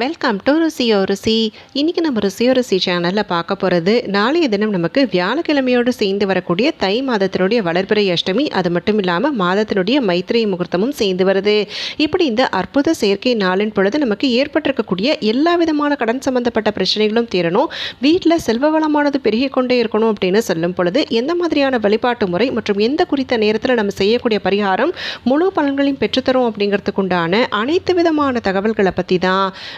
Welcome to ருசியோ ருசி இன்றைக்கி நம்ம ருசியோ ருசி சேனலில் பார்க்க போகிறது நாளைய தினம் நமக்கு வியாழக்கிழமையோடு சேர்ந்து வரக்கூடிய தை மாதத்தினுடைய வளர்பிறை அஷ்டமி அது மட்டும் இல்லாமல் மாதத்தினுடைய மைத்திரை முகூர்த்தமும் சேர்ந்து வருது. இப்படி இந்த அற்புத செயற்கை நாளின் பொழுது நமக்கு ஏற்பட்டிருக்கக்கூடிய எல்லா விதமான கடன் சம்பந்தப்பட்ட பிரச்சனைகளும் தீரணும். வீட்டில் செல்வ வளமானது பெருகி கொண்டே இருக்கணும் அப்படின்னு சொல்லும் பொழுது எந்த மாதிரியான வழிபாட்டு முறை மற்றும் எந்த குறித்த நேரத்தில் நம்ம செய்யக்கூடிய பரிகாரம் முழு பலன்களையும் பெற்றுத்தரும் அப்படிங்கிறதுக்கு உண்டான அனைத்து விதமான தகவல்களை பற்றி தான்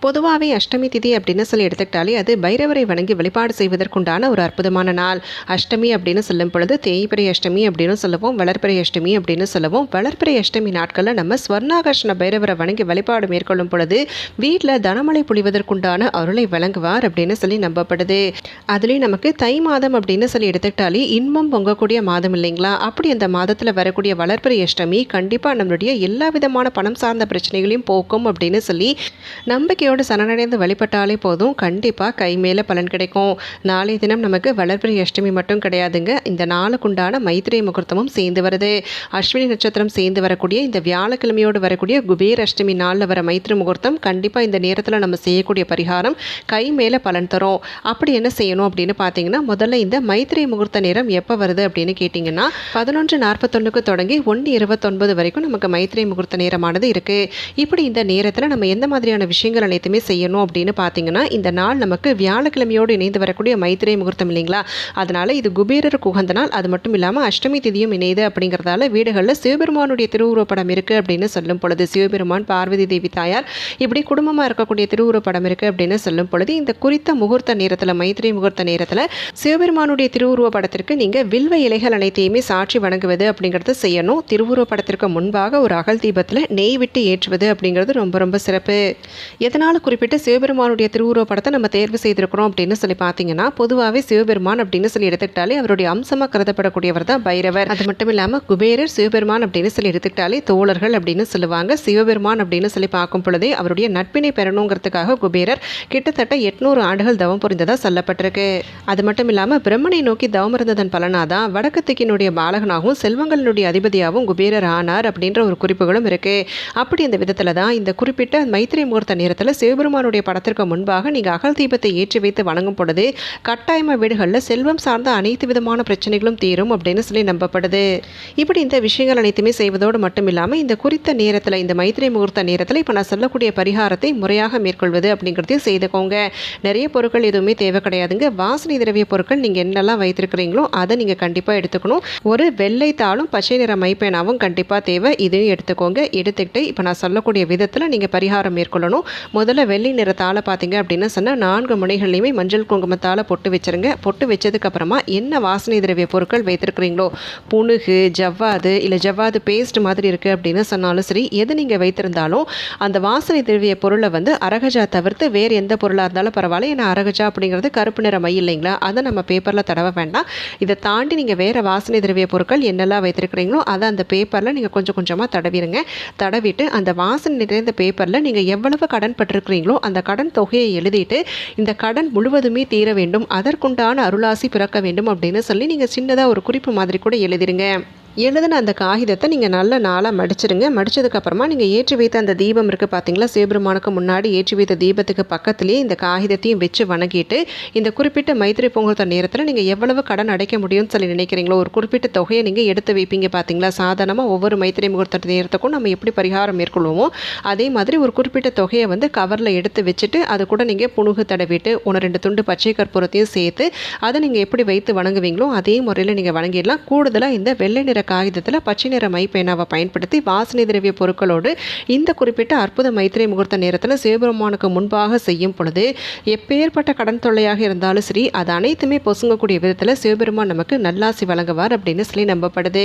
பொதுவாகவே அஷ்டமி திதி அப்படின்னு சொல்லி எடுத்துக்கிட்டாலே அது பைரவரை வணங்கி வழிபாடு செய்வதற்குண்டான ஒரு அற்புதமான நாள். அஷ்டமி அப்படின்னு சொல்லும் பொழுது தேய்பிரை அஷ்டமி அப்படின்னு சொல்லுவோம் வளர்ப்பிறை அஷ்டமி அப்படின்னு சொல்லுவோம். வளர்ப்பிறை அஷ்டமி நாட்களில் நம்ம ஸ்வர்ணாகர்ஷ்ண பைரவரை வணங்கி வழிபாடு மேற்கொள்ளும் பொழுது வீட்டில் தனமழை புழிவதற்குண்டான அருளை வழங்குவார் அப்படின்னு சொல்லி நம்பப்படுது. அதுலேயும் நமக்கு தை மாதம் அப்படின்னு சொல்லி எடுத்துக்கிட்டாலே இன்பம் பொங்கக்கூடிய மாதம் இல்லைங்களா? அப்படி அந்த மாதத்தில் வரக்கூடிய வளர்ப்பிறை அஷ்டமி கண்டிப்பாக நம்மளுடைய எல்லா விதமான பணம் சார்ந்த பிரச்சனைகளையும் போக்கும் அப்படின்னு சொல்லி நம்பிக்கையோட சரணடைந்து வழிபட்டாலே போதும். கண்டிப்பாக கை மேலே பலன் கிடைக்கும். நாளைய தினம் நமக்கு வளர்பிறை அஷ்டமி மட்டும் கிடையாதுங்க. இந்த நாளுக்குண்டான மைத்திரை முகூர்த்தமும் சேர்ந்து வருது. அஸ்வினி நட்சத்திரம் சேர்ந்து வரக்கூடிய இந்த வியாழக்கிழமையோடு வரக்கூடிய குபேர் அஷ்டமி நாளில் வர மைத்திரி முகூர்த்தம் கண்டிப்பாக இந்த நேரத்தில் நம்ம செய்யக்கூடிய பரிகாரம் கை மேலே பலன் தரும். அப்படி என்ன செய்யணும் அப்படின்னு பார்த்தீங்கன்னா முதல்ல இந்த மைத்திரை முகூர்த்த நேரம் எப்போ வருது அப்படின்னு கேட்டிங்கன்னா பதினொன்று நாற்பத்தொன்னுக்கு தொடங்கி ஒன்று இருபத்தொன்பது வரைக்கும் நமக்கு மைத்திரை முகூர்த்த நேரமானது இருக்குது இப்படி இந்த நேரத்தில் நம்ம எந்த மாதிரியான விஷயங்களை அனைத்துமே செய்யணும் அப்படின்னு பார்த்தீங்கன்னா இந்த நாள் நமக்கு வியாழக்கிழமையோடு இணைந்து வரக்கூடிய மைத்திரை முகூர்த்தம் இல்லைங்களா? அதனால் இது குபேரருக்கு உகந்த நாள். அது மட்டும் இல்லாமல் அஷ்டமி திதியும் இணையுது அப்படிங்கிறதால வீடுகளில் சிவபெருமானுடைய திருவுருவப்படம் இருக்குது அப்படின்னு சொல்லும் பொழுது சிவபெருமான் பார்வதி தேவி தாயார் இப்படி குடும்பமாக இருக்கக்கூடிய திருவுருவப்படம் இருக்குது அப்படின்னு சொல்லும் பொழுது இந்த குறித்த முகூர்த்த நேரத்தில் மைத்திரி முகூர்த்த நேரத்தில் சிவபெருமானுடைய திருவுருவ படத்திற்கு நீங்கள் வில்வ இலைகள் அனைத்தையுமே சாட்சி வணங்குவது அப்படிங்கிறத செய்யணும். திருவுருவ படத்திற்கு முன்பாக ஒரு அகல் தீபத்தில் நெய் விட்டு ஏற்றுவது அப்படிங்கிறது ரொம்ப ரொம்ப சிறப்பு. எதனால் குறிப்பிட்டு சிவபெருமானுடைய திருவுருவ படத்தை நம்ம தேர்வு செய்திருக்கிறோம் அப்படின்னு சொல்லி பார்த்தீங்கன்னா பொதுவாகவே சிவபெருமான் அப்படின்னு சொல்லி எடுத்துக்கிட்டாலே அவருடைய அம்சமாக கருதப்படக்கூடியவர் தான் பைரவர். அது மட்டும் இல்லாமல் குபேரர் சிவபெருமான் அப்படின்னு சொல்லி எடுத்துக்கிட்டாலே தோழர்கள் அப்படின்னு சொல்லுவாங்க. சிவபெருமான் அப்படின்னு சொல்லி பார்க்கும் பொழுதே அவருடைய நட்பினை பெறணுங்கிறதுக்காக குபேரர் கிட்டத்தட்ட எட்நூறு ஆண்டுகள் தவம் புரிந்ததாக சொல்லப்பட்டிருக்கு. அது மட்டும் இல்லாமல் பிரம்மனை நோக்கி தவம் இருந்ததன் பலனாக தான் வடக்கு திக்கினுடைய பாலகனாகவும் செல்வங்களினுடைய அதிபதியாகவும் குபேரர் ஆனார் அப்படின்ற ஒரு குறிப்புகளும் இருக்கு. அப்படி இந்த விதத்தில் தான் இந்த குறிப்பிட்ட மைத்திரை முகூர்த்த நேரத்தில் சிவபெருமானுடைய படத்திற்கு முன்பாக நீங்கள் அகல் தீபத்தை ஏற்றி வைத்து வணங்கும் பொழுது கட்டாயமாக வீடுகளில் செல்வம் சார்ந்த அனைத்து விதமான பிரச்சனைகளும் தீரும் அப்படின்னு சொல்லி நம்பப்படுது. இப்படி இந்த விஷயங்கள் அனைத்துமே செய்வதோடு மட்டும் இல்லாமல் இந்த குறித்த நேரத்தில் இந்த மைத்திரை முகூர்த்த நேரத்தில் இப்போ நான் சொல்லக்கூடிய பரிகாரத்தை முறையாக மேற்கொள்வது அப்படிங்கிறதையும் செய்துக்கோங்க. நிறைய பொருட்கள் எதுவுமே தேவை கிடையாதுங்க. வாசனை திரவிய பொருட்கள் நீங்கள் என்னெல்லாம் வைத்திருக்கிறீங்களோ அதை நீங்கள் கண்டிப்பாக எடுத்துக்கணும். ஒரு வெள்ளை தாளும் பச்சை நிற மைப்பேனாவும் கண்டிப்பாக தேவை. இதையும் எடுத்துக்கோங்க. எடுத்துக்கிட்டு இப்போ நான் சொல்லக்கூடிய விதத்தில் நீங்கள் பரிகாரம் மேற்கொள்ளணும். முதல்ல வெள்ளை நிறத்தால் பார்த்தீங்க அப்படின்னு சொன்னால் நான்கு முனைகள்லையுமே மஞ்சள் குங்குமத்தால் பொட்டு வச்சுருங்க. பொட்டு வச்சதுக்கப்புறமா என்ன வாசனை திரவிய பொருட்கள் வைத்திருக்கிறீங்களோ? புணுகு ஜவ்வாது இல்லை ஜவ்வாது பேஸ்ட் மாதிரி இருக்குது அப்படின்னு சொன்னாலும் சரி எது நீங்கள் வைத்திருந்தாலும் அந்த வாசனை திரவிய பொருளை வந்து அரகஜா தவிர்த்து வேறு எந்த பொருளாக இருந்தாலும் பரவாயில்ல. ஏன்னா அரகஜா அப்படிங்கிறது கருப்பு நிற மை இல்லைங்களா? அதை நம்ம பேப்பரில் தடவ வேண்டாம். இதை தாண்டி நீங்கள் வேறு வாசனை திரவிய பொருட்கள் என்னெல்லாம் வைத்திருக்கிறீங்களோ அதை அந்த பேப்பரில் நீங்கள் கொஞ்சம் கொஞ்சமாக தடவிடுங்க தடவிட்டு அந்த வாசனை நிறைந்த பேப்பரில் நீங்கள் எவ்வளவு கடன் பட்டிருக்கிறீங்களோ அந்த கடன் தொகையை எழுதிட்டு இந்த கடன் முழுவதுமே தீர வேண்டும் அதற்குண்டான அருளாசி பிறக்க வேண்டும் அப்படின்னு சொல்லி நீங்கள் சின்னதாக ஒரு குறிப்பு மாதிரி கூட எழுதிருங்க. எழுதின அந்த காகிதத்தை நீங்கள் நல்ல நாளாக மடிச்சிடுங்க மடித்ததுக்கப்புறமா நீங்கள் ஏற்றி வைத்த அந்த தீபம் இருக்குது பார்த்தீங்களா சிவபெருமானுக்கு முன்னாடி ஏற்றி வைத்த தீபத்துக்கு பக்கத்துலேயே இந்த காகிதத்தையும் வச்சு வணங்கிட்டு இந்த குறிப்பிட்ட மைத்திரி பொங்கல் நேரத்தில் நீங்கள் எவ்வளவு கடன் அடைக்க முடியும்னு சொல்லி நினைக்கிறீங்களோ ஒரு குறிப்பிட்ட தொகையை நீங்கள் எடுத்து வைப்பீங்க பார்த்தீங்களா சாதாரணமாக ஒவ்வொரு மைத்திரி முகூர்த்த நேரத்துக்கும் நம்ம எப்படி பரிகாரம் மேற்கொள்வோமோ அதே மாதிரி ஒரு குறிப்பிட்ட தொகையை வந்து கவரில் எடுத்து வச்சுட்டு அது கூட நீங்கள் புணுகு தடவிட்டு ஒன்று ரெண்டு துண்டு பச்சை கற்பூரத்தையும் சேர்த்து அதை நீங்கள் எப்படி வைத்து வணங்குவீங்களோ அதே முறையில் நீங்கள் வணங்கிடலாம். கூடுதலாக இந்த வெள்ளை நிற காகிதத்தில் பச்சை நிற மை பேனாவை பயன்படுத்தி வாசனை திரவிய பொருட்களோடு இந்த குறிப்பிட்ட அற்புத மைத்திரை முகூர்த்த நேரத்தில் சிவபெருமானுக்கு முன்பாக செய்யும் பொழுது எப்பேற்பட்ட கடன் தொல்லையாக இருந்தாலும் சரி அது அனைத்துமே பொசுங்கக்கூடிய விதத்தில் சிவபெருமான் நமக்கு நல்லாசி வழங்குவார் அப்படின்னு சொல்லி நம்பப்படுது.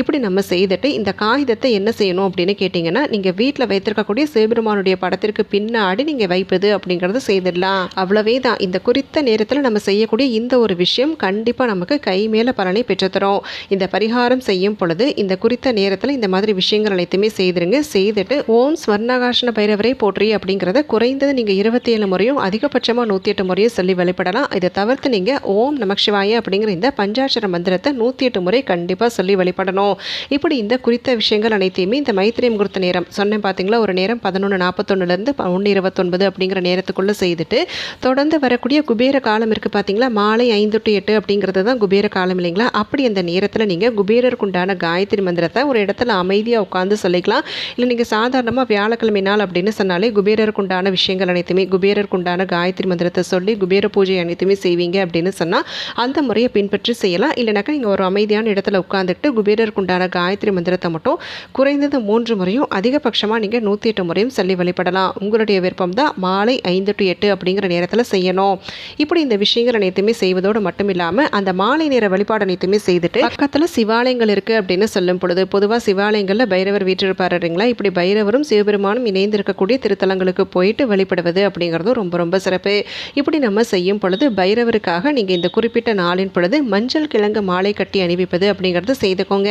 இப்படி நம்ம செய்துட்டு இந்த காகிதத்தை என்ன செய்யணும் அப்படின்னு கேட்டிங்கன்னா நீங்கள் வீட்டில் வைத்திருக்கக்கூடிய சிவபெருமானுடைய படத்திற்கு பின்னாடி நீங்கள் வைப்பது அப்படிங்கிறத செய்திடலாம். அவ்வளவே தான் இந்த குறித்த நேரத்தில் நம்ம செய்யக்கூடிய இந்த ஒரு விஷயம் கண்டிப்பாக நமக்கு கை மேலே பலனை பெற்றுத்தரும். இந்த பரிகாரம் செய்ய செய்யும் பொழுது இந்த குறித்த நேரத்தில் இந்த மாதிரி விஷயங்கள் அனைத்துமே செய்திருங்க. செய்துட்டு ஓம் ஸ்வர்ணகாஷன பைரவரை போற்றி அப்படிங்கிறத குறைந்தது நீங்கள் இருபத்தி ஏழு முறையும் அதிகபட்சமாக நூற்றி எட்டு முறையும் சொல்லி வழிபடலாம் இதை தவிர்த்து நீங்கள் ஓம் நமக்ஷிவாய அப்படிங்கிற இந்த பஞ்சாட்சர மந்திரத்தை நூற்றி எட்டு முறை கண்டிப்பாக சொல்லி வழிபடணும் இப்படி இந்த குறித்த விஷயங்கள் அனைத்தையுமே இந்த மைத்திரி முகூர்த்த நேரம் சொன்னேன் பார்த்தீங்களா ஒரு நேரம் பதினொன்று நாற்பத்தொன்னுலேருந்து ஒன்று இருபத்தொன்பது அப்படிங்கிற நேரத்துக்குள்ளே செய்துட்டு தொடர்ந்து வரக்கூடிய குபேர காலம் இருக்குது பார்த்தீங்களா மாலை ஐந்து டு எட்டு அப்படிங்கிறது தான் குபேர காலம் இல்லைங்களா? அப்படி அந்த நேரத்தில் நீங்கள் குபேரருக்கு உண்டான காயத்ரி மந்திரத்தை ஒரு இடத்துல அமைதியாக உட்காந்து சொல்லிக்கலாம். இல்லை நீங்கள் சாதாரணமாக வியாழக்கிழமை நாள் அப்படின்னு சொன்னாலே குபேரருக்கு உண்டான விஷயங்கள் அனைத்துமே குபேரருக்கு உண்டான காயத்ரி மந்திரத்தை சொல்லி குபேர பூஜை அனைத்துமே செய்வீங்க அப்படின்னு சொன்னால் அந்த முறையை பின்பற்றி செய்யலாம். இல்லைனாக்கா நீங்கள் ஒரு அமைதியான இடத்துல உட்காந்துட்டு குபேரருக்கு உண்டான காயத்ரி மந்திரத்தை மட்டும் குறைந்தது மூன்று முறையும் அதிகபட்சமாக நீங்கள் நூற்றி எட்டு முறையும் சொல்லி வழிபடலாம். உங்களுடைய விருப்பம் தான் மாலை ஐந்து டு எட்டு அப்படிங்கிற நேரத்தில் செய்யணும். இப்படி இந்த விஷயங்கள் அனைத்துமே செய்வதோடு மட்டும் இல்லாமல் அந்த மாலை நேர வழிபாடு அனைத்துமே செய்துட்டு பக்கத்தில் சிவாலயங்கள் இருக்குது அப்படின்னு சொல்லும் பொழுது பொதுவாக சிவாலயங்களில் பைரவர் வீற்றிருப்பார் இல்லைங்களா? இப்படி பைரவரும் சிவபெருமானும் இணைந்திருக்கக்கூடிய திருத்தலங்களுக்கு போயிட்டு வழிபடுவது அப்படிங்கிறதும் ரொம்ப ரொம்ப சிறப்பு. இப்படி நம்ம செய்யும் பொழுது பைரவருக்காக நீங்கள் இந்த குறிப்பிட்ட நாளின் பொழுது மஞ்சள் கிழங்கு மாலை கட்டி அணிவிப்பது அப்படிங்கிறது செய்துக்கோங்க.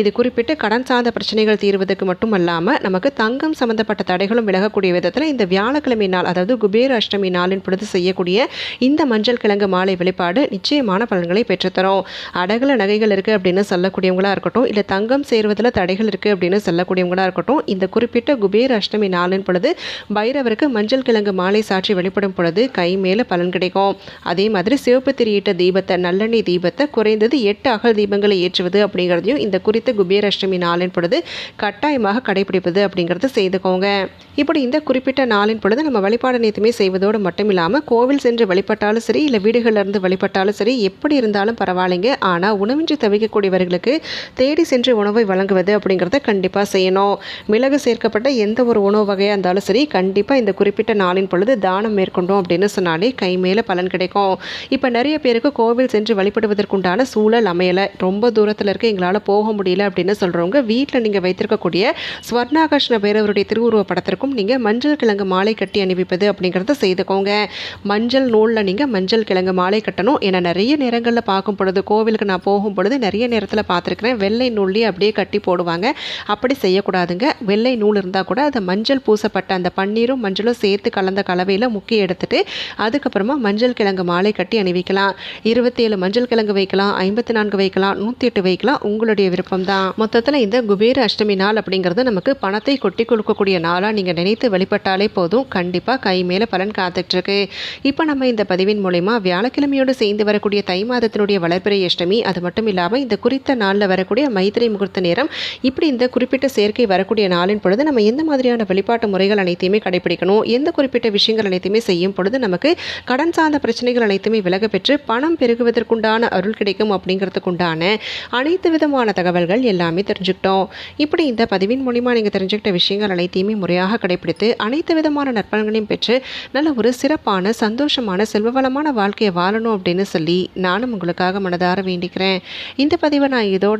இது குறிப்பிட்டு கடன் சார்ந்த பிரச்சனைகள் தீர்வதற்கு மட்டும் அல்லாமல் நமக்கு தங்கம் சம்பந்தப்பட்ட தடைகளும் விலகக்கூடிய விதத்தில் இந்த வியாழக்கிழமை நாள் அதாவது குபேர அஷ்டமி நாளின் பொழுது செய்யக்கூடிய இந்த மஞ்சள் கிழங்கு மாலை வெளிப்பாடு நிச்சயமான பலன்களை பெற்றுத்தரும். அடகுல நகைகள் இருக்குது அப்படின்னு சொல்லக்கூடியவங்களா இருக்கட்டும் இல்லை தங்கம் சேர்வதில் தடைகள் இருக்குது அப்படின்னு சொல்லக்கூடியவங்களா இருக்கட்டும் இந்த குறிப்பிட்ட குபேர் அஷ்டமி நாளின் பொழுது பைரவருக்கு மஞ்சள் கிழங்கு மாலை சாட்சி வெளிப்படும் பொழுது கை மேலே பலன் கிடைக்கும். அதே மாதிரி சிவப்பு திரியிட்ட தீபத்தை நல்லெண்ணெய் தீபத்தை குறைந்தது எட்டு அகல் தீபங்களை ஏற்றுவது அப்படிங்கிறதையும் இந்த குறித்த குபேர் அஷ்டமி நாளின் பொழுது கட்டாயமாக கடைபிடிப்பது அப்படிங்கிறது செய்துக்கோங்க. இப்படி இந்த குறிப்பிட்ட நாளின் பொழுது நம்ம வழிபாடு நேத்துமே செய்வதோடு மட்டும் இல்லாமல் கோவில் சென்று வழிபட்டாலும் சரி இல்லை வீடுகளில் இருந்து வழிபட்டாலும் சரி எப்படி இருந்தாலும் பரவாயில்லைங்க. ஆனால் உணவின்றி தவிக்கக்கூடியவர்களுக்கு தேடி சென்று உணவை வழங்குவது அப்படிங்கிறத கண்டிப்பாக செய்யணும். மிளகு சேர்க்கப்பட்ட எந்த ஒரு உணவு வகையாக இருந்தாலும் சரி கண்டிப்பாக இந்த குறிப்பிட்ட நாளின் பொழுது தானம் மேற்கொண்டோம் அப்படின்னு சொன்னாலே கை மேலே பலன் கிடைக்கும். இப்போ நிறைய பேருக்கு கோவில் சென்று வழிபடுவதற்குண்டான சூழல் அமையலை. ரொம்ப தூரத்தில் இருக்க எங்களால் போக முடியல அப்படின்னு சொல்கிறவங்க வீட்டில் நீங்கள் வைத்திருக்கக்கூடிய ஸ்வர்ணாகர்ஷ்ண பேரவருடைய திருவுருவ படத்திற்கும் நீங்கள் மஞ்சள் கிழங்கு மாலை கட்டி அணிவிப்பது அப்படிங்கிறத செய்துக்கோங்க. மஞ்சள் நூலில் நீங்கள் மஞ்சள் கிழங்கு மாலை கட்டணும். ஏன்னா நிறைய நேரங்களில் பார்க்கும் பொழுது கோவிலுக்கு நான் போகும் பொழுது நிறைய நேரத்தில் பார்த்துருக்கேன். சொல்லியிருக்கிறேன் வெள்ளை நூல்லேயே அப்படியே கட்டி போடுவாங்க. அப்படி செய்யக்கூடாதுங்க. வெள்ளை நூல் இருந்தால் கூட அதை மஞ்சள் பூசப்பட்ட அந்த பன்னீரும் மஞ்சளும் சேர்த்து கலந்த கலவையில் முக்கி எடுத்துட்டு அதுக்கப்புறமா மஞ்சள் கிழங்கு மாலை கட்டி அணிவிக்கலாம். இருபத்தி ஏழு மஞ்சள் கிழங்கு வைக்கலாம். ஐம்பத்தி நான்கு வைக்கலாம். நூற்றி எட்டு வைக்கலாம். உங்களுடைய விருப்பம் தான் மொத்தத்தில் இந்த குபேர அஷ்டமி நாள் அப்படிங்கிறது நமக்கு பணத்தை கொட்டி கொடுக்கக்கூடிய நாளாக நீங்கள் நினைத்து வழிபட்டாலே போதும். கண்டிப்பாக கை மேலே பலன் காத்துட்ருக்கு. இப்போ நம்ம இந்த பதிவின் மூலயமா வியாழக்கிழமையோடு சேர்ந்து வரக்கூடிய தை மாதத்தினுடைய வளர்பிறை அஷ்டமி அது மட்டும் இல்லாமல் இந்த குறித்த நாளில் வரக்கூடிய மைத்திரை முகூர்த்த நேரம். இப்படி இந்த குறிப்பிட்ட சேர்க்கை வரக்கூடிய நாளின் பொழுது நம்ம எந்த மாதிரியான வழிபாட்டு முறைகள் அனைத்தையுமே கடைபிடிக்கணும்? எந்த குறிப்பிட்ட விஷயங்கள் அனைத்தையுமே செய்யும் பொழுது நமக்கு கடன் சார்ந்த பிரச்சனைகள் அனைத்துமே விலக பெற்று பணம் பெருகுவதற்குண்டான அருள் கிடைக்கும் அப்படிங்கிறதுக்குண்டான அனைத்து விதமான தகவல்கள் எல்லாமே தெரிஞ்சுக்கிட்டோம். இப்படி இந்த பதிவின் மூலிமா நீங்கள் தெரிஞ்சுக்கிட்ட விஷயங்கள் அனைத்தையுமே முறையாக கடைபிடித்து அனைத்து விதமான நற்பலன்களையும் பெற்று நல்ல ஒரு சிறப்பான சந்தோஷமான செல்வவளமான வாழ்க்கையை வாழணும் அப்படின்னு சொல்லி நானும் உங்களுக்காக மனதார வேண்டிக்கிறேன். இந்த பதிவை நான் இதோடு